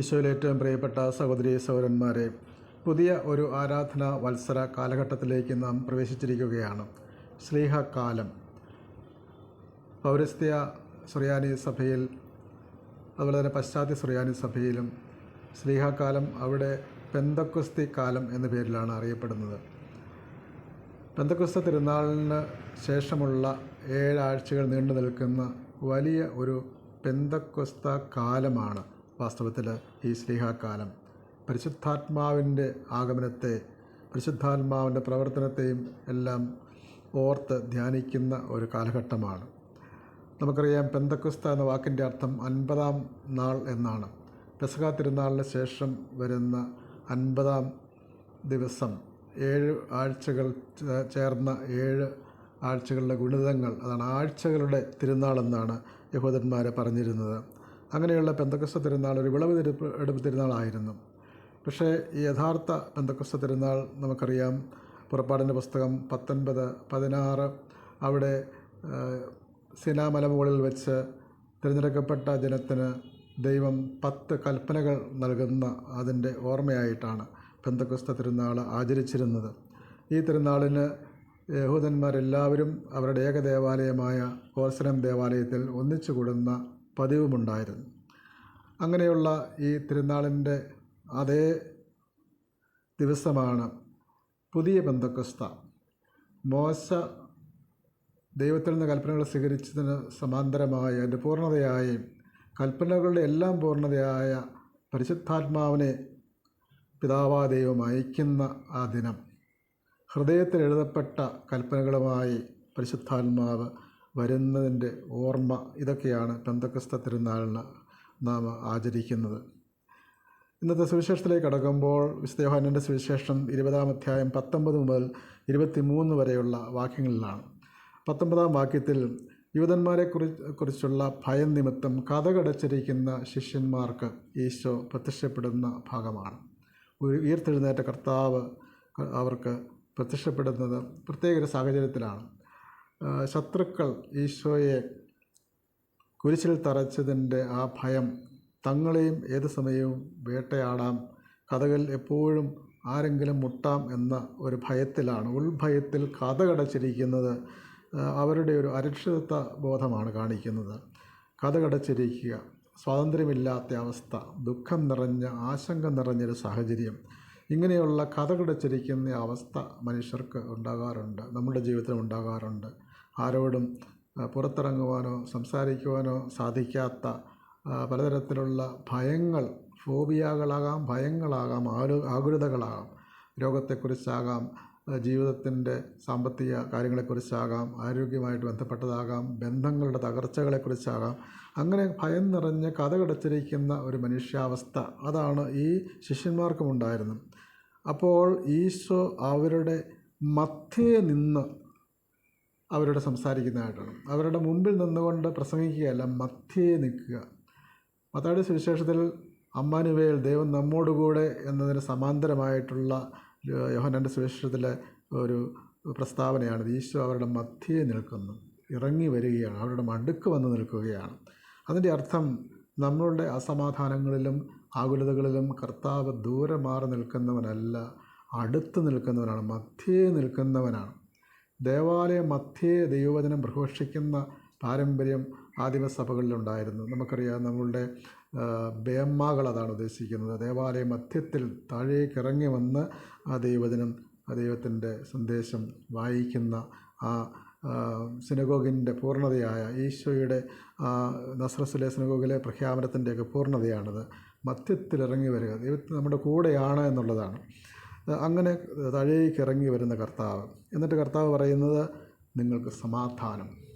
ഈശോയിൽ ഏറ്റവും പ്രിയപ്പെട്ട സഹോദരി സഹോദരന്മാരെ പുതിയ ഒരു ആരാധന വത്സര കാലഘട്ടത്തിലേക്ക് നാം പ്രവേശിച്ചിരിക്കുകയാണ്. സ്ലീഹക്കാലം പൗരസ്ത്യ സുറിയാനി സഭയിൽ അതുപോലെ തന്നെ പശ്ചാത്യ സുറിയാനി സഭയിലും സ്ലീഹക്കാലം അവിടെ പെന്തക്കുസ്തി കാലം എന്ന പേരിലാണ് അറിയപ്പെടുന്നത്. പെന്തക്കുസ്ത തിരുനാളിന് ശേഷമുള്ള ഏഴാഴ്ചകൾ നീണ്ടു നിൽക്കുന്ന വലിയ ഒരു പെന്തക്കുസ്ത കാലമാണ് വാസ്തവത്തിൽ ഈ സ്ലീഹാക്കാലം പരിശുദ്ധാത്മാവിന്റെ ആഗമനത്തെ പരിശുദ്ധാത്മാവിന്റെ പ്രവർത്തനത്തെയും എല്ലാം ഓർത്ത് ധ്യാനിക്കുന്ന ഒരു കാലഘട്ടമാണ്. നമുക്കറിയാം പെന്തക്കുസ്ത എന്ന വാക്കിന്റെ അർത്ഥം അൻപതാം നാൾ എന്നാണ്. പെസക തിരുനാളിന് ശേഷം വരുന്ന അൻപതാം ദിവസം ഏഴ് ആഴ്ചകൾ ചേർന്ന ഏഴ് ആഴ്ചകളുടെ ഗുണിതങ്ങൾ. അതാണ് ആഴ്ചകളുടെ തിരുനാളെന്നാണ് യഹോദന്മാർ പറഞ്ഞിരുന്നത്. അങ്ങനെയുള്ള പെന്തക്കസ്ത തിരുനാൾ ഒരു വിളവ് എടുപ്പ് തിരുനാളായിരുന്നു. പക്ഷേ ഈ യഥാർത്ഥ പെന്തക്കസ്ത തിരുനാൾ നമുക്കറിയാം. പുറപ്പാടിന്റെ പുസ്തകം പത്തൊൻപത് പതിനാറ് അവിടെ സിനാമലമുകളിൽ വെച്ച് തിരഞ്ഞെടുക്കപ്പെട്ട ജനത്തിന് ദൈവം പത്ത് കൽപ്പനകൾ നൽകുന്ന അതിന്റെ ഓർമ്മയായിട്ടാണ് പെന്തക്കുസ്ത തിരുനാൾ ആചരിച്ചിരുന്നത്. ഈ തിരുനാളിന് യഹൂദന്മാരെല്ലാവരും അവരുടെ ഏകദേവാലയമായ ദേവാലയമായ ദേവാലയത്തിൽ ഒന്നിച്ചു കൂടുന്ന പതിവുമുണ്ടായിരുന്നു. അങ്ങനെയുള്ള ഈ തിരുനാളിന്റെ അതേ ദിവസമാണ് പുതിയ ബന്ധക്കസ്ഥ മോശ ദൈവത്തിൽ നിന്ന് കൽപ്പനകൾ സ്വീകരിച്ചതിന് സമാന്തരമായി അതിന്റെ പൂർണതയായി കൽപ്പനകളുടെ എല്ലാം പൂർണതയായ പരിശുദ്ധാത്മാവിനെ പിതാവാ ദൈവം അയക്കുന്ന ആ ദിനം. ഹൃദയത്തിൽ എഴുതപ്പെട്ട കൽപ്പനകളുമായി പരിശുദ്ധാത്മാവ് വരുന്നതിന്റെ ഓർമ്മ ഇതൊക്കെയാണ് പെന്തക്കസ്ത തിരുനാളിന് നാം ആചരിക്കുന്നത്. ഇന്നത്തെ സുവിശേഷത്തിലേക്ക് കടക്കുമ്പോൾ വിശുദ്ധ യോഹന്നാന്റെ സുവിശേഷം ഇരുപതാം അധ്യായം പത്തൊമ്പത് മുതൽ ഇരുപത്തി മൂന്ന് വരെയുള്ള വാക്യങ്ങളിലാണ്. പത്തൊമ്പതാം വാക്യത്തിൽ യൂതന്മാരെ കുറി കുറിച്ചുള്ള ഭയം നിമിത്തം കഥകടച്ചിരിക്കുന്ന ശിഷ്യന്മാർക്ക് ഈശോ പ്രത്യക്ഷപ്പെടുന്ന ഭാഗമാണ്. ഉയർത്തെഴുന്നേറ്റ കർത്താവ് അവർക്ക് പ്രത്യക്ഷപ്പെടുന്നത് പ്രത്യേക ഒരു സാഹചര്യത്തിലാണ്. ശത്രുക്കൾ ഈശോയെ കുരിശിൽ തറച്ചതിന്റെ ആ ഭയം തങ്ങളെയും ഏത് സമയവും വേട്ടയാടാം. കഥകൾ എപ്പോഴും ആരെങ്കിലും മുട്ടാം എന്ന ഒരു ഭയത്തിലാണ്. ഉൾഭയത്തിൽ കഥകടച്ചിരിക്കുന്നത് അവരുടെ ഒരു അരക്ഷിതത്വ ബോധമാണ് കാണിക്കുന്നത്. കഥകടച്ചിരിക്കുക സ്വാതന്ത്ര്യമില്ലാത്ത അവസ്ഥ ദുഃഖം നിറഞ്ഞ ആശങ്ക നിറഞ്ഞൊരു സാഹചര്യം. ഇങ്ങനെയുള്ള കഥകടച്ചിരിക്കുന്ന അവസ്ഥ മനുഷ്യർക്ക് ഉണ്ടാകാറുണ്ട്. നമ്മുടെ ജീവിതത്തിൽ ഉണ്ടാകാറുണ്ട്. ആരോടും പുറത്തിറങ്ങുവാനോ സംസാരിക്കുവാനോ സാധിക്കാത്ത പലതരത്തിലുള്ള ഭയങ്ങൾ ഫോബിയകളാകാം ഭയങ്ങളാകാം ആരു ആകുലതകളാകാം രോഗത്തെക്കുറിച്ചാകാം ജീവിതത്തിന്റെ സാമ്പത്തിക കാര്യങ്ങളെക്കുറിച്ചാകാം ആരോഗ്യമായിട്ട് ബന്ധപ്പെട്ടതാകാം ബന്ധങ്ങളുടെ തകർച്ചകളെക്കുറിച്ചാകാം അങ്ങനെ ഭയം നിറഞ്ഞ് കഥകടച്ചിരിക്കുന്ന ഒരു മനുഷ്യാവസ്ഥ അതാണ് ഈ ശിഷ്യന്മാർക്കും ഉണ്ടായിരുന്നത് അപ്പോൾ ഈശോ അവരുടെ മധ്യേ നിന്ന് അവരോട് സംസാരിക്കുന്നതായിട്ടാണ്. അവരുടെ മുമ്പിൽ നിന്നുകൊണ്ട് പ്രസംഗിക്കുകയല്ല മധ്യേ നിൽക്കുക. മത്താടി സുവിശേഷത്തിൽ അമ്മാനുവേൽ ദൈവം നമ്മോടുകൂടെ എന്നതിന് സമാന്തരമായിട്ടുള്ള യോഹന്നാന്റെ സുവിശേഷത്തിലെ ഒരു പ്രസ്താവനയാണ് ഈശോ അവരുടെ മധ്യേ നിൽക്കുന്നു ഇറങ്ങി വരികയാണ് അവരുടെ മടുക്ക് വന്ന് നിൽക്കുകയാണ്. അതിന്റെ അർത്ഥം നമ്മളുടെ അസമാധാനങ്ങളിലും ആകുലതകളിലും കർത്താവ് ദൂരെ മാറി നിൽക്കുന്നവനല്ല അടുത്ത് നിൽക്കുന്നവനാണ് മധ്യേ നിൽക്കുന്നവനാണ്. ദേവാലയ മധ്യേ ദൈവവചനം പ്രഘോഷിക്കുന്ന പാരമ്പര്യം ആദിമസഭകളിലുണ്ടായിരുന്നു നമുക്കറിയാം നമ്മളുടെ ബേമ്മകൾ അതാണ് ഉദ്ദേശിക്കുന്നത്. ദേവാലയ മധ്യത്തിൽ താഴേക്ക് ഇറങ്ങി വന്ന് ആ ദൈവജനം ആ ദൈവത്തിന്റെ സന്ദേശം വായിക്കുന്ന ആ സിനഗോഗിന്റെ പൂർണതയായ ഈശോയുടെ നസ്രസിലെ സിനഗോഗിലെ പ്രഖ്യാപനത്തിന്റെയൊക്കെ പൂർണതയാണത്. മധ്യത്തിൽ ഇറങ്ങി വരിക ദൈവത്തിന് നമ്മുടെ കൂടെയാണ് എന്നുള്ളതാണ്. അങ്ങനെ താഴേക്ക് ഇറങ്ങി വരുന്ന കർത്താവ്. എന്നിട്ട് കർത്താവ് പറയുന്നത് നിങ്ങൾക്ക് സമാധാനം.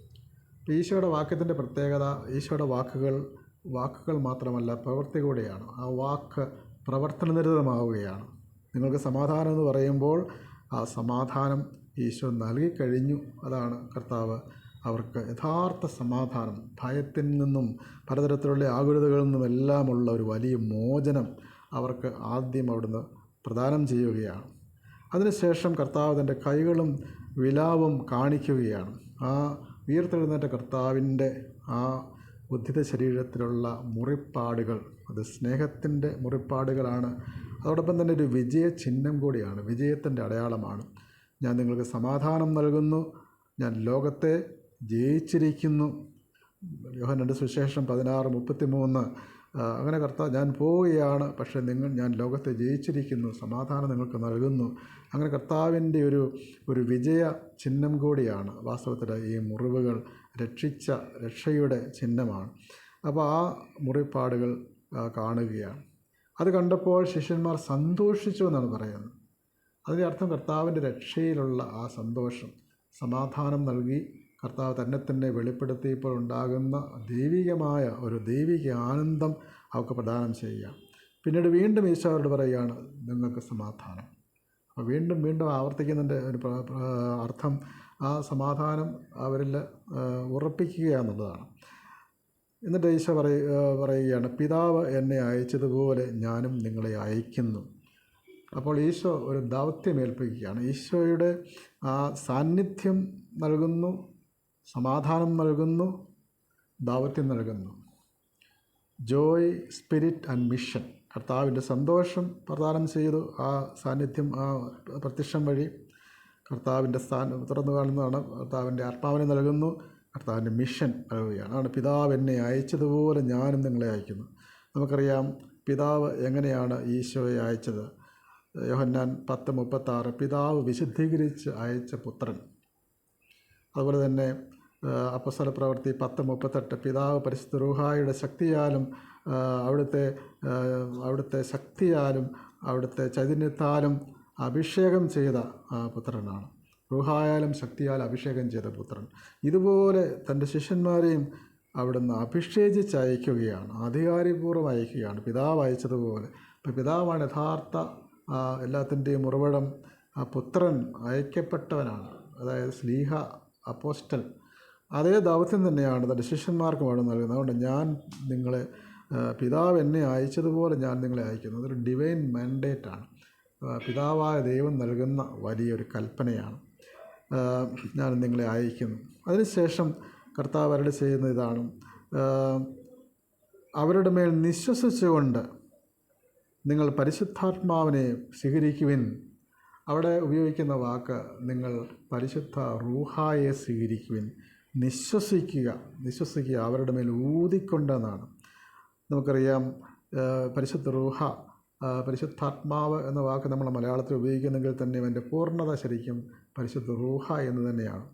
ഈശോയുടെ വാക്യത്തിന്റെ പ്രത്യേകത ഈശോയുടെ വാക്കുകൾ വാക്കുകൾ മാത്രമല്ല പ്രവൃത്തി കൂടെയാണ് ആ വാക്ക് പ്രവർത്തനനിരതമാവുകയാണ്. നിങ്ങൾക്ക് സമാധാനം എന്ന് പറയുമ്പോൾ ആ സമാധാനം ഈശോ നൽകിക്കഴിഞ്ഞു അതാണ് കർത്താവ് അവർക്ക് യഥാർത്ഥ സമാധാനം. ഭയത്തിൽ നിന്നും പലതരത്തിലുള്ള ആകുലതകളിൽ നിന്നും എല്ലാമുള്ള ഒരു വലിയ മോചനം അവർക്ക് ആദ്യം അവിടുന്ന് പ്രദാനം ചെയ്യുകയാണ്. അതിനുശേഷം കർത്താവ് തന്റെ കൈകളും വിലാവും കാണിക്കുകയാണ്. ആ ഉയർത്തെഴുന്നേറ്റ കർത്താവിന്റെ ആ ഉദ്ധിത ശരീരത്തിലുള്ള മുറിപ്പാടുകൾ അത് സ്നേഹത്തിന്റെ മുറിപ്പാടുകളാണ്. അതോടൊപ്പം തന്നെ ഒരു വിജയ ചിഹ്നം കൂടിയാണ് വിജയത്തിന്റെ അടയാളമാണ്. ഞാൻ നിങ്ങൾക്ക് സമാധാനം നൽകുന്നു. ഞാൻ ലോകത്തെ ജയിച്ചിരിക്കുന്നു. യോഹനന്റെ സുവിശേഷം പതിനാറ് മുപ്പത്തി മൂന്ന് അങ്ങനെ കർത്താവ് ഞാൻ പോവുകയാണ് പക്ഷേ നിങ്ങൾ ഞാൻ ലോകത്തെ ജയിച്ചിരിക്കുന്നു സമാധാനം നിങ്ങൾക്ക് നൽകുന്നു. അങ്ങനെ കർത്താവിന്റെ ഒരു ഒരു വിജയ ചിഹ്നം കൂടിയാണ് വാസ്തവത്തിൽ ഈ മുറിവുകൾ രക്ഷിച്ച രക്ഷയുടെ ചിഹ്നമാണ്. അപ്പോൾ ആ മുറിപ്പാടുകൾ കാണുകയാണ്. അത് കണ്ടപ്പോൾ ശിഷ്യന്മാർ സന്തോഷിച്ചു എന്നാണ് പറയുന്നത്. അതിന്റെ അർത്ഥം കർത്താവിന്റെ രക്ഷയിലുള്ള ആ സന്തോഷം സമാധാനം നൽകി കർത്താവ് തന്നെ തന്നെ വെളിപ്പെടുത്തിയപ്പോൾ ഉണ്ടാകുന്ന ദൈവികമായ ഒരു ദൈവിക ആനന്ദം അവർക്ക് പ്രദാനം ചെയ്യുക. പിന്നീട് വീണ്ടും ഈശോ പറയുകയാണ് നിങ്ങൾക്ക് സമാധാനം. അപ്പോൾ വീണ്ടും വീണ്ടും ആവർത്തിക്കുന്നതിന്റെ ഒരു അർത്ഥം ആ സമാധാനം അവരിൽ ഉറപ്പിക്കുക എന്നുള്ളതാണ്. എന്നിട്ട് ഈശോ പറയ പറയുകയാണ് പിതാവ് എന്നെ അയച്ചതുപോലെ ഞാനും നിങ്ങളെ അയക്കുന്നു. അപ്പോൾ ഈശോ ഒരു ദൗത്യമേൽപ്പിക്കുകയാണ് ഈശോയുടെ ആ സാന്നിധ്യം നൽകുന്നു സമാധാനം നൽകുന്നു ദാവത്യം നൽകുന്നു. Joy spirit and mission. കർത്താവിന്റെ സന്തോഷം പ്രദാനം ചെയ്തു ആ സാന്നിധ്യം ആ പ്രത്യക്ഷം വഴി. കർത്താവിന്റെ സ്ഥാനം തുറന്നു കാണുന്നതാണ്. കർത്താവിന്റെ ആത്മാവിനെ നൽകുന്നു. കർത്താവിന്റെ മിഷൻ നൽകുകയാണ് അതാണ് പിതാവ് എന്നെ അയച്ചതുപോലെ ഞാനും നിങ്ങളെ അയക്കുന്നു. നമുക്കറിയാം പിതാവ് എങ്ങനെയാണ് ഈശോയെ അയച്ചത്. യോഹന്നാൻ പത്ത് മുപ്പത്താറ് പിതാവ് വിശുദ്ധീകരിച്ച് അയച്ച പുത്രൻ. അതുപോലെ തന്നെ അപ്പസ്വല പ്രവൃത്തി പത്ത് മുപ്പത്തെട്ട്. പിതാവ് പരിശുദ്ധ റൂഹായുടെ ശക്തിയാലും അവിടുത്തെ അവിടുത്തെ ശക്തിയാലും അവിടുത്തെ ചൈതന്യത്താലും അഭിഷേകം ചെയ്ത പുത്രനാണ്. റൂഹായാലും ശക്തിയാൽ അഭിഷേകം ചെയ്ത പുത്രൻ. ഇതുപോലെ തന്റെ ശിഷ്യന്മാരെയും അവിടുന്ന് അഭിഷേചിച്ച് അയക്കുകയാണ്. അധികാരപൂർവം അയക്കുകയാണ്. പിതാവ് അയച്ചതുപോലെ. അപ്പോൾ പിതാവാണ് യഥാർത്ഥ എല്ലാത്തിന്റെയും ഉറവിടം. പുത്രൻ അയക്കപ്പെട്ടവനാണ്. അതായത് സ്ലീഹ അപ്പോസ്റ്റൽ. അതേ ദൗത്യം തന്നെയാണ് തന്റെ ശിഷ്യന്മാർക്ക് വേണം നൽകുന്നത്. അതുകൊണ്ട് ഞാൻ നിങ്ങളെ പിതാവ് എന്നെ അയച്ചതുപോലെ ഞാൻ നിങ്ങളെ അയക്കുന്നു. അതൊരു ഡിവൈൻ മാൻഡേറ്റാണ് പിതാവായ ദൈവം നൽകുന്ന വലിയൊരു കൽപ്പനയാണ്. ഞാൻ നിങ്ങളെ അയക്കുന്നു. അതിനുശേഷം കർത്താവ് അവരുടെ ചെയ്യുന്ന ഇതാണ്. അവരുടെ മേൽ നിശ്വസിച്ചുകൊണ്ട് നിങ്ങൾ പരിശുദ്ധാത്മാവിനെ സ്വീകരിക്കുവിൻ. അവിടെ ഉപയോഗിക്കുന്ന വാക്ക് നിങ്ങൾ പരിശുദ്ധ റൂഹായെ സ്വീകരിക്കുവിൻ. നിശ്വസിക്കുക. നിശ്വസിക്കുക. അവരുടെ മേൽ ഊതിക്കൊണ്ടെന്നാണ്. നമുക്കറിയാം പരിശുദ്ധ റൂഹ പരിശുദ്ധാത്മാവ് എന്ന വാക്ക് നമ്മൾ മലയാളത്തിൽ ഉപയോഗിക്കുന്നെങ്കിൽ തന്നെ അതിന്റെ പൂർണത ശരിക്കും പരിശുദ്ധ റൂഹ എന്ന് തന്നെയാണ്.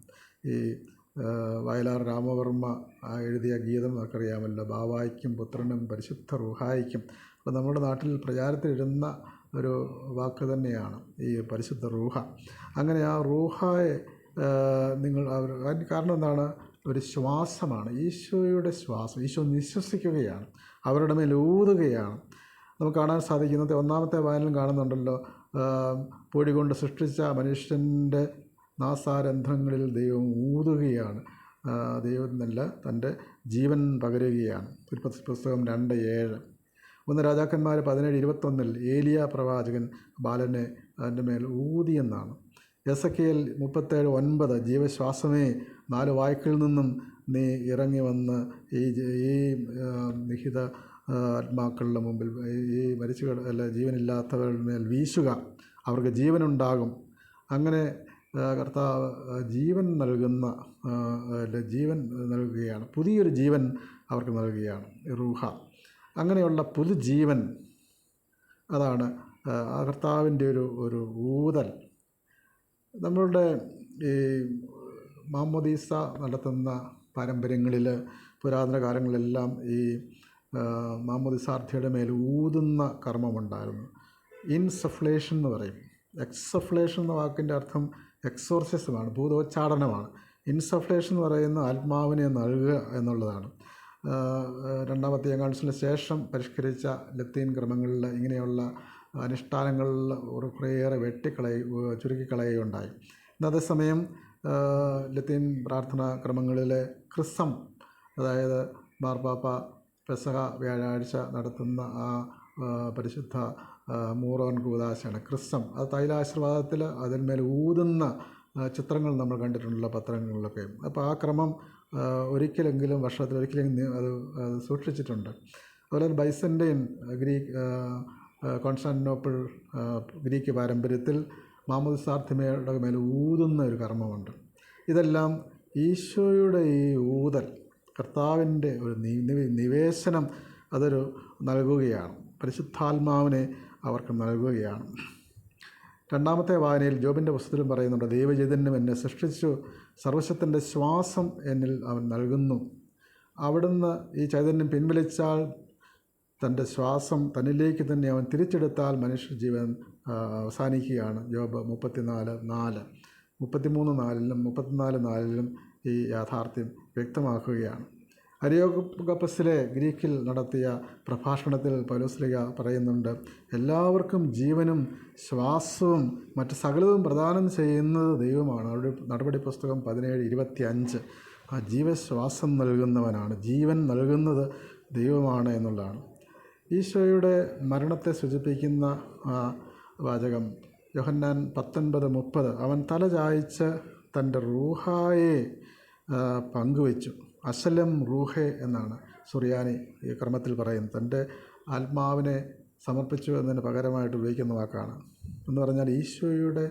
ഈ വയലാർ രാമവർമ്മ എഴുതിയ ഗീതം നമുക്കറിയാമല്ലോ. ബാവായ്ക്കും പുത്രനും പരിശുദ്ധ റൂഹായിക്കും. അപ്പോൾ നമ്മുടെ നാട്ടിൽ പ്രചാരത്തിലിരുന്ന ഒരു വാക്ക് തന്നെയാണ് ഈ പരിശുദ്ധ റൂഹ. അങ്ങനെ ആ റൂഹായെ നിങ്ങൾ അവർ കാരണം എന്താണ്? ഒരു ശ്വാസമാണ്. ഈശോയുടെ ശ്വാസം ഈശോ നിശ്വസിക്കുകയാണ്. അവരുടെ മേൽ ഊതുകയാണ്. നമുക്ക് കാണാൻ സാധിക്കുന്നത് ഒന്നാമത്തെ വായനലും കാണുന്നുണ്ടല്ലോ പൊടി കൊണ്ട് സൃഷ്ടിച്ച മനുഷ്യന്റെ നാസാരന്ധ്രങ്ങളിൽ ദൈവം ഊതുകയാണ്. ദൈവം നല്ല തന്റെ ജീവൻ പകരുകയാണ്. ഒരു പുസ്തകം രണ്ട് ഏഴ്. ഒന്ന് രാജാക്കന്മാർ പതിനേഴ് ഇരുപത്തൊന്നിൽ ഏലിയ പ്രവാചകൻ ബാലനെ അതിന്റെ മേൽ ഊതിയെന്നാണ് എസ് എ കെ എൽ മുപ്പത്തേഴ് ഒൻപത് ജീവശ്വാസമേ നാല് വായ്ക്കളിൽ നിന്നും നീ ഇറങ്ങി വന്ന് ഈ ഈ നിഹിത ആത്മാക്കളുടെ മുമ്പിൽ ഈ- മരിച്ചു അല്ല ജീവനില്ലാത്തവരുടെ മേൽ വീശുക. അവർക്ക് ജീവനുണ്ടാകും. അങ്ങനെ കർത്താവ് ജീവൻ നൽകുന്ന ജീവൻ നൽകുകയാണ്. പുതിയൊരു ജീവൻ അവർക്ക് നൽകുകയാണ്. റൂഹ. അങ്ങനെയുള്ള പുതുജീവൻ അതാണ് കർത്താവിന്റെ ഒരു ഒരു ഊതൽ. നമ്മളുടെ ഈ മാമോദീസ നടത്തുന്ന പാരമ്പര്യങ്ങളിൽ പുരാതന കാലങ്ങളിലെല്ലാം ഈ മാമോദിസാർത്ഥിയുടെ മേൽ ഊതുന്ന കർമ്മമുണ്ടായിരുന്നു. ഇൻസഫ്ലേഷൻ എന്ന് പറയും. എക്സഫ്ലേഷൻ എന്ന വാക്കിന്റെ അർത്ഥം എക്സോർസിസമാണ് ഭൂതോച്ചാടനമാണ്. ഇൻസഫ്ലേഷൻ എന്ന് പറയുന്ന ആത്മാവിനെ നൽകുക എന്നുള്ളതാണ്. രണ്ടാമത്തെ കൗൺസിലിന് ശേഷം പരിഷ്കരിച്ച ലത്തീൻ ക്രമങ്ങളിൽ ഇങ്ങനെയുള്ള അനുഷ്ഠാനങ്ങളിൽ ഒരു കുറേയേറെ വെട്ടിക്കളയ ചുരുക്കിക്കളയുകയുണ്ടായി. ഇന്ന് അതേസമയം ലത്തീൻ പ്രാർത്ഥനാ ക്രമങ്ങളിലെ ക്രിസം അതായത് മാർപ്പാപ്പ പെസഹ വ്യാഴാഴ്ച നടത്തുന്ന ആ പരിശുദ്ധ മൂറോൻ കൂതാശയാണ് ക്രിസ്സം അത് തൈലാശീർവാദത്തിൽ അതിന്മേൽ ഊതുന്ന ചിത്രങ്ങൾ നമ്മൾ കണ്ടിട്ടുള്ള പത്രങ്ങളിലൊക്കെ. അപ്പോൾ ആ ക്രമം ഒരിക്കലെങ്കിലും വർഷത്തിൽ ഒരിക്കലെങ്കിലും അത് സൂക്ഷിച്ചിട്ടുണ്ട്. അതുപോലെ തന്നെ ബൈസന്റെയും ഗ്രീക്ക് ആ, ഗ്രീക്ക് പാരമ്പര്യത്തിൽ മാമോദിസാർത്ഥിമയുടെ മേൽ ഊതുന്ന ഒരു കർമ്മമുണ്ട്. ഇതെല്ലാം ഈശോയുടെ ഈ ഊതൽ കർത്താവിന്റെ ഒരു നിവേശനം അതൊരു നൽകുകയാണ്. പരിശുദ്ധാത്മാവിനെ അവർക്ക് നൽകുകയാണ്. രണ്ടാമത്തെ വായനയിൽ ജോബിന്റെ പുസ്തകത്തിലും പറയുന്നുണ്ട് ദൈവചൈതന്യം എന്നെ സൃഷ്ടിച്ചു സർവശത്തിന്റെ ശ്വാസം എന്നിൽ അവൻ നൽകുന്നു. അവിടുന്ന് ഈ ചൈതന്യം പിൻവലിച്ചാൽ തന്റെ ശ്വാസം തന്നിലേക്ക് തന്നെ അവൻ തിരിച്ചെടുത്താൽ മനുഷ്യ ജീവൻ അവസാനിക്കുകയാണ്. ജോബ് മുപ്പത്തിനാല് നാല്. മുപ്പത്തിമൂന്ന് നാലിലും മുപ്പത്തിനാല് നാലിലും ഈ യാഥാർത്ഥ്യം വ്യക്തമാക്കുകയാണ്. അരിയോഗപ്പസിലെ ഗ്രീക്കിൽ നടത്തിയ പ്രഭാഷണത്തിൽ പൗലോസ്ലിക പറയുന്നുണ്ട് എല്ലാവർക്കും ജീവനും ശ്വാസവും മറ്റ് സകലതും പ്രദാനം ചെയ്യുന്നത് ദൈവമാണ്. അവരുടെ നടപടി പുസ്തകം പതിനേഴ് ഇരുപത്തി അഞ്ച് ആ ജീവശ്വാസം നൽകുന്നവനാണ് ജീവൻ നൽകുന്നത് ദൈവമാണ് എന്നുള്ളതാണ്. ഈശോയുടെ മരണത്തെ സൂചിപ്പിക്കുന്ന വാചകം യോഹന്നാൻ പത്തൊൻപത് മുപ്പത് അവൻ തല ചായ്ച്ച് തന്റെ റൂഹായെ പങ്കുവച്ചു. അസലം റൂഹെ എന്നാണ് സുറിയാനി ഈ ക്രമത്തിൽ പറയുന്നത്. തന്റെ ആത്മാവിനെ സമർപ്പിച്ചു എന്നതിന് പകരമായിട്ട് ഉപയോഗിക്കുന്ന വാക്കാണ്. എന്ന് പറഞ്ഞാൽ ഈശോയുടെ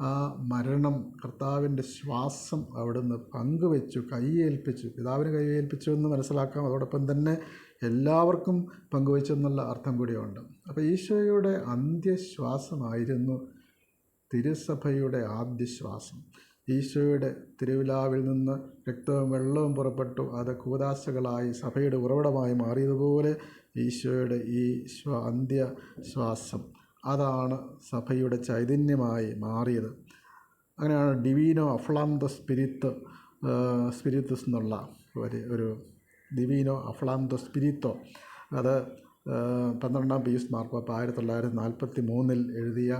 ആ മരണം കർത്താവിന്റെ ശ്വാസം അവിടുന്ന് പങ്കുവെച്ചു കൈയേൽപ്പിച്ചു. പിതാവിന് കൈയേൽപ്പിച്ചു എന്ന് മനസ്സിലാക്കാം. അതോടൊപ്പം തന്നെ എല്ലാവർക്കും പങ്കുവെച്ചു എന്നുള്ള അർത്ഥം കൂടിയുണ്ട്. അപ്പോൾ ഈശോയുടെ അന്ത്യശ്വാസമായിരുന്നു തിരുസഭയുടെ ആദ്യ ശ്വാസം ഈശോയുടെ തിരുവിലാവിൽ നിന്ന് രക്തവും വെള്ളവും പുറപ്പെട്ടു. അത് കൂതാശകളായി സഭയുടെ ഉറവിടമായി മാറിയതുപോലെ ഈശോയുടെ ഈ ശ്വ അന്ത്യ ശ്വാസം അതാണ് സഭയുടെ ചൈതന്യമായി മാറിയത്. അങ്ങനെയാണ് ഡിവീനോ അഫ്ലാം ദ സ്പിരിത്ത് സ്പിരിത്തസ് എന്നുള്ള ഒരു ഒരു ഡിവീനോ അഫ്ലാം ദ സ്പിരിത്തോ അത് പന്ത്രണ്ടാം പീസ് മാർപ്പാപ്പ ആയിരത്തി തൊള്ളായിരത്തി നാൽപ്പത്തി മൂന്നിൽ എഴുതിയ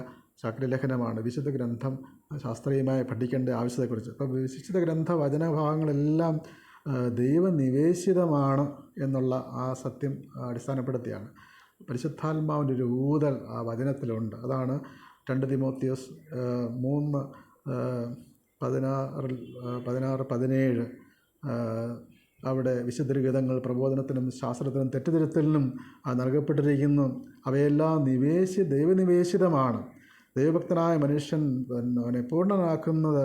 ചക്രലേഖനമാണ്. വിശുദ്ധ ഗ്രന്ഥം ശാസ്ത്രീയമായി പഠിക്കേണ്ട ആവശ്യത്തെക്കുറിച്ച്. അപ്പോൾ വിശിഷ്ട ഗ്രന്ഥ വചനഭാഗങ്ങളെല്ലാം ദൈവനിവേശിതമാണ് എന്നുള്ള ആ സത്യം അടിസ്ഥാനപ്പെടുത്തിയാണ്. പരിശുദ്ധാത്മാവിന്റെ ഒരു ഊതൽ ആ വചനത്തിലുണ്ട്. അതാണ് രണ്ട് തിമോത്തിയോസ് മൂന്ന് പതിനാറിൽ പതിനാറ് പതിനേഴ് അവിടെ വിശുദ്ധഗീതങ്ങൾ പ്രബോധനത്തിനും ശാസ്ത്രത്തിനും തെറ്റുതിരുത്തലിനും നൽകപ്പെട്ടിരിക്കുന്നു. അവയെല്ലാം നിവേശി ദൈവനിവേശിതമാണ്. ദൈവഭക്തനായ മനുഷ്യൻ അവനെ പൂർണനാക്കുന്നത്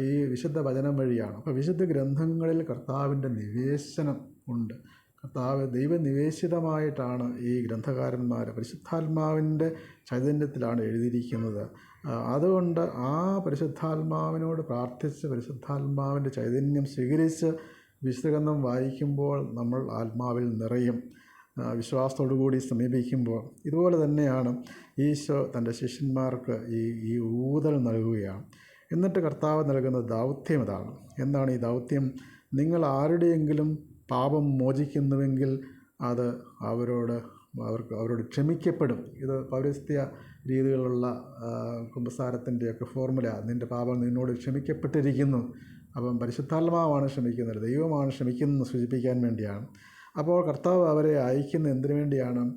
ഈ വിശുദ്ധ വചനം വഴിയാണ്. അപ്പോൾ വിശുദ്ധ ഗ്രന്ഥങ്ങളിൽ കർത്താവിന്റെ നിവേശനം ഉണ്ട്. കർത്താവ് ദൈവനിവേശിതമായിട്ടാണ് ഈ ഗ്രന്ഥകാരന്മാർ പരിശുദ്ധാത്മാവിന്റെ ചൈതന്യത്തിലാണ് എഴുതിയിരിക്കുന്നത്. അതുകൊണ്ട് ആ പരിശുദ്ധാത്മാവിനോട് പ്രാർത്ഥിച്ച് പരിശുദ്ധാത്മാവിന്റെ ചൈതന്യം സ്വീകരിച്ച് വിശുദ്ധഗ്രന്ഥം വായിക്കുമ്പോൾ നമ്മൾ ആത്മാവിൽ നിറയും. ആ, വിശ്വാസത്തോടു കൂടി സമീപിക്കുമ്പോൾ ഇതുപോലെ തന്നെയാണ് ഈശോ തന്റെ ശിഷ്യന്മാർക്ക് ഈ ഈ ഊതൽ നൽകുകയാണ്. എന്നിട്ട് കർത്താവ് നൽകുന്ന ദൗത്യം ഇതാണ് എന്താണ് ഈ ദൗത്യം? നിങ്ങൾ ആരുടെയെങ്കിലും പാപം മോചിക്കുന്നുവെങ്കിൽ അത് അവരോട് അവർക്ക് അവരോട് ക്ഷമിക്കപ്പെടും. ഇത് പൗരസ്ത്യ രീതികളുള്ള കുമ്പസാരത്തിന്റെയൊക്കെ ഫോർമുല നിന്റെ പാപം നിന്നോട് ക്ഷമിക്കപ്പെട്ടിരിക്കുന്നു. അപ്പം പരിശുദ്ധാത്മാവാണ് ക്ഷമിക്കുന്നത്. ദൈവമാണ് ക്ഷമിക്കുന്നത് സൂചിപ്പിക്കാൻ വേണ്ടിയാണ്. അപ്പോൾ കർത്താവ് അവരെ അയക്കുന്ന എന്തിനു വേണ്ടിയാണ്?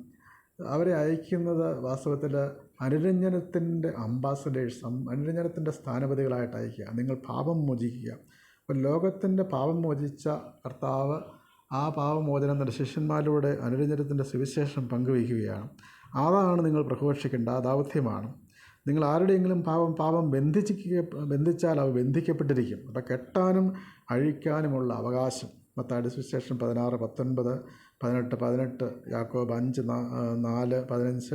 അവരെ അയക്കുന്നത് വാസ്തവത്തിൽ അനുരഞ്ജനത്തിന്റെ അംബാസഡേഴ്സ് അനുരഞ്ജനത്തിന്റെ സ്ഥാനപതികളായിട്ട് അയക്കുക നിങ്ങൾ പാപം മോചിക്കുക. അപ്പോൾ ലോകത്തിന്റെ പാപം മോചിച്ച കർത്താവ് ആ പാപമോചനം തന്റെ ശിഷ്യന്മാരിലൂടെ അനുരഞ്ജനത്തിന്റെ സുവിശേഷം പങ്കുവയ്ക്കുകയാണ്. അതാണ് നിങ്ങൾ പ്രഘോഷിക്കേണ്ട ആ ദൗത്യമാണ്. നിങ്ങൾ ആരുടെയെങ്കിലും പാപം പാപം ബന്ധിച്ച് ബന്ധിച്ചാൽ അവ ബന്ധിക്കപ്പെട്ടിരിക്കും. അപ്പോൾ കെട്ടാനും അഴിക്കാനുമുള്ള അവകാശം. മത്താടി സുവിശേഷം പതിനാറ് പത്തൊൻപത് പതിനെട്ട് പതിനെട്ട് യാക്കോബ് അഞ്ച് നാല് പതിനഞ്ച്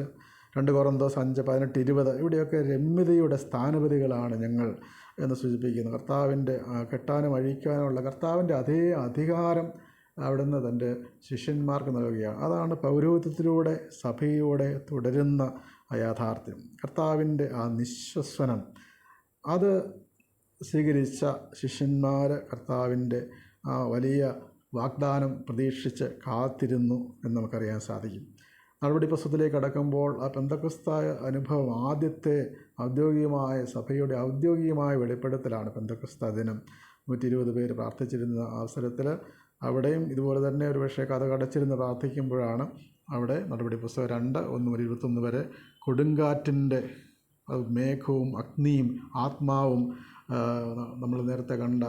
രണ്ട് കുറന്തോസ് അഞ്ച് പതിനെട്ട് ഇരുപത് ഇവിടെയൊക്കെ രമ്യതയുടെ സ്ഥാനപതികളാണ് ഞങ്ങൾ എന്ന് സൂചിപ്പിക്കുന്നു. കർത്താവിന്റെ കെട്ടാനും അഴിക്കാനുമുള്ള കർത്താവിന്റെ അതേ അധികാരം അവിടുന്ന് തന്റെ ശിഷ്യന്മാർക്ക് നൽകുകയാണ്. അതാണ് പൗരോഹിത്യത്തിലൂടെ സഭയിലൂടെ തുടരുന്ന യാഥാർത്ഥ്യം. കർത്താവിന്റെ ആ നിശ്വസനം അത് സ്വീകരിച്ച ശിഷ്യന്മാർ കർത്താവിന്റെ ആ വലിയ വാഗ്ദാനം പ്രതീക്ഷിച്ച് കാത്തിരുന്നു എന്ന് നമുക്കറിയാൻ സാധിക്കും. നടപടി പുസ്തകത്തിലേക്ക് കടക്കുമ്പോൾ ആ പെന്തക്കുസ്തായ അനുഭവം ആദ്യത്തെ ഔദ്യോഗികമായ സഭയുടെ ഔദ്യോഗികമായ വെളിപ്പെടുത്തലാണ് പെന്തക്കുസ്ത ദിനം. നൂറ്റി ഇരുപത് പേര് പ്രാർത്ഥിച്ചിരുന്ന അവസരത്തിൽ അവിടെയും ഇതുപോലെ തന്നെ ഒരു പക്ഷേ കഥ കടച്ചിരുന്ന് പ്രാർത്ഥിക്കുമ്പോഴാണ് അവിടെ നടപടി പുസ്തകം രണ്ട് ഒന്ന് മുതൽ ഇരുപത്തൊന്ന് വരെ കൊടുങ്കാറ്റിന്റെ മേഘവും അഗ്നിയും ആത്മാവും നമ്മൾ നേരത്തെ കണ്ട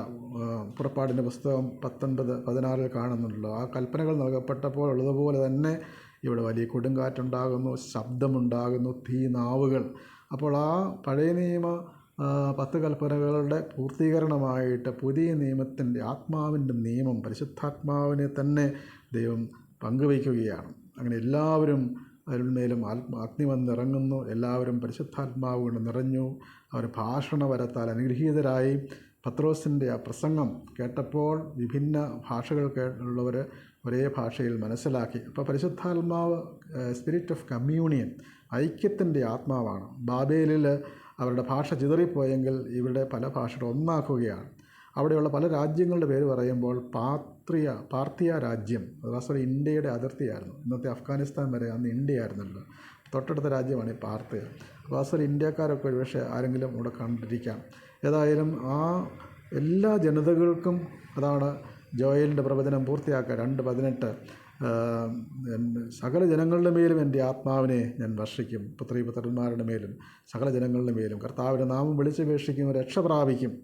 പുറപ്പാടിന്റെ പുസ്തകം പത്തൊൻപത് പതിനാറിൽ കാണുന്നുണ്ടല്ലോ. ആ കൽപ്പനകൾ നൽകപ്പെട്ടപ്പോൾ ഉള്ളതുപോലെ തന്നെ ഇവിടെ വലിയ കൊടുങ്കാറ്റുണ്ടാകുന്നു ശബ്ദമുണ്ടാകുന്നു തീ നാവുകൾ. അപ്പോൾ ആ പഴയ നിയമ പത്ത് കൽപ്പനകളുടെ പൂർത്തീകരണമായിട്ട് പുതിയ നിയമത്തിന്റെ ആത്മാവിന്റെ നിയമം പരിശുദ്ധാത്മാവിനെ തന്നെ ദൈവം പങ്കുവയ്ക്കുകയാണ്. അങ്ങനെ എല്ലാവരും അതിന്മേലും ആത്മ അഗ്നി വന്നിറങ്ങുന്നു. എല്ലാവരും പരിശുദ്ധാത്മാവ് കൊണ്ട് നിറഞ്ഞു. അവർ ഭാഷണവരത്താൽ അനുഗ്രഹീതരായി. പത്രോസിന്റെ ആ പ്രസംഗം കേട്ടപ്പോൾ വിഭിന്ന ഭാഷകൾ കേട്ടുള്ളവർ ഒരേ ഭാഷയിൽ മനസ്സിലാക്കി. അപ്പോൾ പരിശുദ്ധാത്മാവ് സ്പിരിറ്റ് ഓഫ് കമ്മ്യൂണിയൻ ഐക്യത്തിന്റെ ആത്മാവാണ്. ബാബേലിൽ അവരുടെ ഭാഷ ചിതറിപ്പോയെങ്കിൽ ഇവരുടെ പല ഭാഷകൾ ഒന്നാക്കുകയാണ്. അവിടെയുള്ള പല രാജ്യങ്ങളുടെ പേര് പറയുമ്പോൾ പാത്രിയ പാർത്തിയ രാജ്യം സോറി ഇന്ത്യയുടെ അതിർത്തിയായിരുന്നു. ഇന്നത്തെ അഫ്ഗാനിസ്ഥാൻ വരെ അന്ന് ഇന്ത്യ ആയിരുന്നല്ലോ തൊട്ടടുത്ത രാജ്യമാണ് ഈ പാർത്തിയ വാസ്തവം ഇന്ത്യക്കാരൊക്കെ ഒരുപക്ഷെ ആരെങ്കിലും ഇവിടെ കണ്ടിരിക്കാം. ഏതായാലും ആ എല്ലാ ജനതകൾക്കും അതാണ് ജോയലിന്റെ പ്രവചനം പൂർത്തിയാക്കുക. രണ്ട് പതിനെട്ട് സകല ജനങ്ങളുടെ മേലും എന്റെ ആത്മാവിനെ ഞാൻ വർഷിക്കും. പുത്രി പുത്രന്മാരുടെ മേലും സകല ജനങ്ങളുടെ മേലും. കർത്താവിന്റെ നാമം വിളിച്ചപേക്ഷിക്കും രക്ഷ പ്രാപിക്കും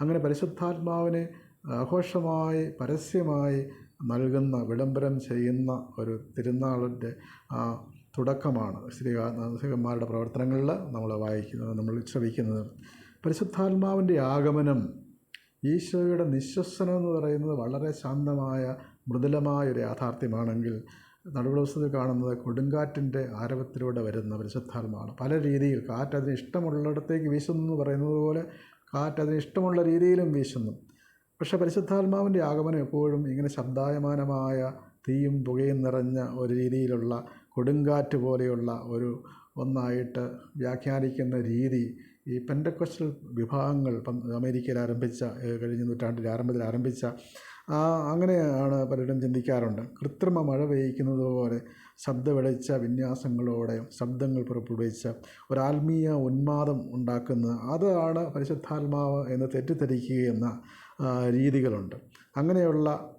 അങ്ങനെ പരിശുദ്ധാത്മാവിനെ ആഘോഷമായി പരസ്യമായി നൽകുന്ന വിളംബരം ചെയ്യുന്ന ഒരു തിരുനാളിന്റെ ആ തുടക്കമാണ്. ശ്രീകാന്തികന്മാരുടെ പ്രവർത്തനങ്ങളിൽ നമ്മൾ വായിക്കുന്നത് നമ്മൾ ശ്രവിക്കുന്നത്. പരിശുദ്ധാത്മാവിന്റെ ആഗമനം ഈശോയുടെ നിശ്വസനം എന്ന് പറയുന്നത് വളരെ ശാന്തമായ മൃദുലമായ ഒരു യാഥാർത്ഥ്യമാണെങ്കിൽ നടുവിളവസ്ഥയിൽ കാണുന്നത് കൊടുങ്കാറ്റിന്റെ ആരവത്തിലൂടെ വരുന്ന പരിശുദ്ധാത്മാവാണ്. പല രീതിയിൽ കാറ്റ് അതിന് ഇഷ്ടമുള്ളിടത്തേക്ക് വീശുന്നു എന്ന് പറയുന്നത് പോലെ കാറ്റ് അതിന് ഇഷ്ടമുള്ള രീതിയിലും വീശുന്നു. പക്ഷേ പരിശുദ്ധാത്മാവിന്റെ ആഗമനം എപ്പോഴും ഇങ്ങനെ ശബ്ദായമാനമായ തീയും പുകയും നിറഞ്ഞ ഒരു രീതിയിലുള്ള കൊടുങ്കാറ്റ് പോലെയുള്ള ഒരു ഒന്നായിട്ട് വ്യാഖ്യാനിക്കുന്ന രീതി ഈ പെൻഡക്വസ്റ്റൽ വിഭാഗങ്ങൾ അമേരിക്കയിൽ ആരംഭിച്ച കഴിഞ്ഞ നൂറ്റാണ്ടിന്റെ ആരംഭത്തിൽ ആരംഭിച്ച അങ്ങനെയാണ് പലരും ചിന്തിക്കാറുണ്ട്. കൃത്രിമ മഴ പെയ്യ്ക്കുന്നത് പോലെ ശബ്ദ വിളിച്ച വിന്യാസങ്ങളോടെ ശബ്ദങ്ങൾ പുറപ്പെടുവിച്ച ഒരാത്മീയ ഉന്മാദം ഉണ്ടാക്കുന്ന അതാണ് പരിശുദ്ധാത്മാവ് എന്ന് തെറ്റിദ്ധരിക്കുകയെന്ന രീതികളുണ്ട്. അങ്ങനെയുള്ള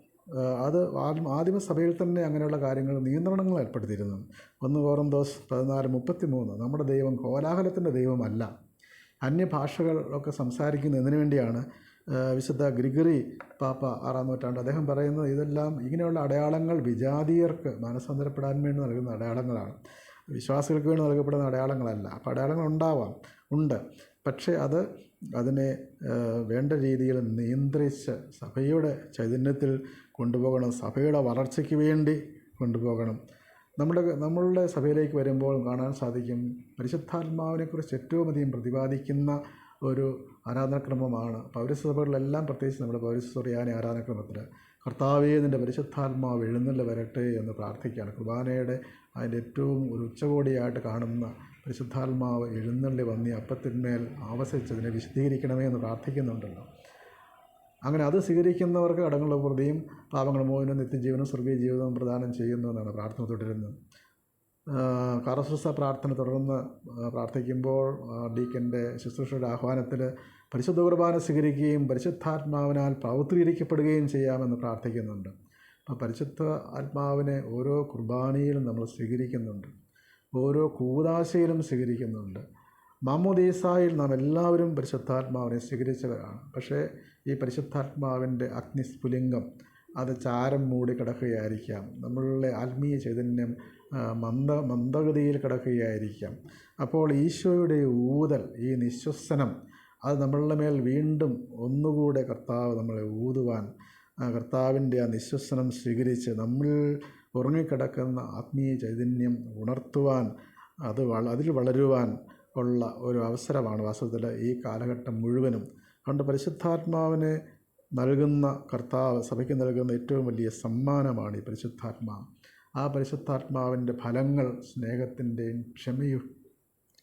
അത് ആദിമ ആദിമസഭയിൽ തന്നെ അങ്ങനെയുള്ള കാര്യങ്ങൾ നിയന്ത്രണങ്ങൾ ഏർപ്പെടുത്തിയിരുന്നു. ഒന്ന് കോറന്തോസ് പതിനാല് മുപ്പത്തി മൂന്ന് നമ്മുടെ ദൈവം കോലാഹലത്തിന്റെ ദൈവമല്ല. അന്യഭാഷകളൊക്കെ സംസാരിക്കുന്നതിന് വേണ്ടിയാണ്? വിശുദ്ധ ഗ്രിഗറി പാപ്പ ആറാം നൂറ്റാണ്ട് അദ്ദേഹം പറയുന്നത് ഇതെല്ലാം ഇങ്ങനെയുള്ള അടയാളങ്ങൾ വിജാതീയർക്ക് മനസ്സന്തരപ്പെടാൻ വേണ്ടി നൽകുന്ന അടയാളങ്ങളാണ്. വിശ്വാസികൾക്ക് വേണ്ടി നൽകപ്പെടുന്ന അടയാളങ്ങളല്ല. അപ്പോൾ അടയാളങ്ങൾ ഉണ്ടാവാം. ഉണ്ട്. പക്ഷേ അത് അതിനെ വേണ്ട രീതിയിൽ നിയന്ത്രിച്ച് സഭയുടെ ചൈതന്യത്തിൽ കൊണ്ടുപോകണം സഭയുടെ വളർച്ചയ്ക്ക് വേണ്ടി കൊണ്ടുപോകണം. നമ്മുടെ നമ്മളുടെ സഭയിലേക്ക് വരുമ്പോൾ കാണാൻ സാധിക്കും പരിശുദ്ധാത്മാവിനെക്കുറിച്ച് ഏറ്റവും അധികം പ്രതിപാദിക്കുന്ന ഒരു ആരാധനാക്രമമാണ് പൗരസഭകളിലെല്ലാം പ്രത്യേകിച്ച് നമ്മുടെ പൗരസ്വറിയാനി ആരാധനാക്രമത്തിൽ കർത്താവേ നിന്റെ പരിശുദ്ധാത്മാവ് എഴുന്നള്ളി വരട്ടെ എന്ന് പ്രാർത്ഥിക്കുകയാണ്. കുർബാനയുടെ അതിന്റെ ഏറ്റവും ഒരു ഉച്ചകോടിയായിട്ട് കാണുന്ന പരിശുദ്ധാത്മാവ് എഴുന്നള്ളി വന്നി അപ്പത്തിന്മേൽ ആവസിച്ചതിനെ വിശദീകരിക്കണമേ എന്ന് പ്രാർത്ഥിക്കുന്നുണ്ടല്ലോ. അങ്ങനെ അത് സ്വീകരിക്കുന്നവർക്ക് കടങ്ങളുടെ പ്രതിയും പാപങ്ങൾ മോചനം നിത്യജീവനും സ്വർഗീയ ജീവിതവും പ്രദാനം ചെയ്യുന്നു എന്നാണ് പ്രാർത്ഥന തുടരുന്നത്. കാറസുസ പ്രാർത്ഥന തുടർന്ന് പ്രാർത്ഥിക്കുമ്പോൾ ഡീക്കന്റെ ശുശ്രൂഷയുടെ ആഹ്വാനത്തിൽ പരിശുദ്ധ കുർബാന സ്വീകരിക്കുകയും പരിശുദ്ധാത്മാവിനാൽ പൗത്രീകരിക്കപ്പെടുകയും ചെയ്യാമെന്ന് പ്രാർത്ഥിക്കുന്നുണ്ട്. അപ്പോൾ പരിശുദ്ധ ആത്മാവിനെ ഓരോ കുർബാനയിലും നമ്മൾ സ്വീകരിക്കുന്നുണ്ട്. ഓരോ കൂതാശയിലും സ്വീകരിക്കുന്നുണ്ട്. മാമോദീസായിൽ നാം എല്ലാവരും പരിശുദ്ധാത്മാവിനെ സ്വീകരിച്ചവരാണ്. പക്ഷേ ഈ പരിശുദ്ധാത്മാവിന്റെ അഗ്നിസ്ഫുലിംഗം അത് ചാരം മൂടി കിടക്കുകയായിരിക്കാം. നമ്മളുടെ ആത്മീയ ചൈതന്യം മന്ദ മന്ദഗതിയിൽ കിടക്കുകയായിരിക്കാം. അപ്പോൾ ഈശോയുടെ ഊതൽ ഈ നിശ്വസനം അത് നമ്മളുടെ മേൽ വീണ്ടും ഒന്നുകൂടെ കർത്താവ് നമ്മളെ ഊതുവാൻ കർത്താവിന്റെ ആ നിശ്വസനം സ്വീകരിച്ച് നമ്മൾ ഉറങ്ങിക്കിടക്കുന്ന ആത്മീയ ചൈതന്യം ഉണർത്തുവാൻ അത് അതിൽ വളരുവാൻ ഉള്ള ഒരു അവസരമാണ് വാസ്തവത്തിൽ ഈ കാലഘട്ടം മുഴുവനും. അതുകൊണ്ട് പരിശുദ്ധാത്മാവിനെ നൽകുന്ന കർത്താവ് സഭയ്ക്ക് നൽകുന്ന ഏറ്റവും വലിയ സമ്മാനമാണ് ഈ പരിശുദ്ധാത്മാവ് ആ പരിശുദ്ധാത്മാവിന്റെ ഫലങ്ങൾ സ്നേഹത്തിന്റെയും ക്ഷമയു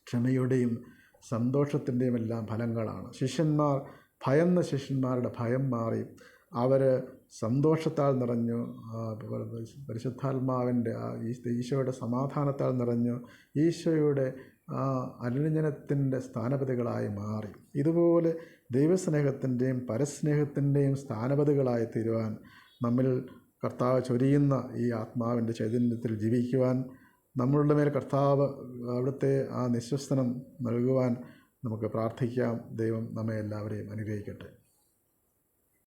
ക്ഷമയുടെയും സന്തോഷത്തിന്റെയും എല്ലാം ഫലങ്ങളാണ്. ശിഷ്യന്മാർ ഭയന്ന ശിഷ്യന്മാരുടെ ഭയം മാറി. അവർ സന്തോഷത്താൽ നിറഞ്ഞു പരിശുദ്ധാത്മാവിന്റെ ആ ഈശോയുടെ സമാധാനത്താൽ നിറഞ്ഞു ഈശോയുടെ ആ അനുരഞ്ജനത്തിന്റെ സ്ഥാനപതികളായി മാറി. ഇതുപോലെ ദൈവസ്നേഹത്തിന്റെയും പരസ്നേഹത്തിന്റെയും സ്ഥാനപതികളായി തീരുവാൻ നമ്മിൽ കർത്താവ് ചൊരിയുന്ന ഈ ആത്മാവിന്റെ ചൈതന്യത്തിൽ ജീവിക്കുവാൻ നമ്മളുടെ മേൽ കർത്താവ് അവിടുത്തെ ആ നിശ്വസനം നൽകുവാൻ നമുക്ക് പ്രാർത്ഥിക്കാം. ദൈവം നമ്മെ എല്ലാവരെയും അനുഗ്രഹിക്കട്ടെ.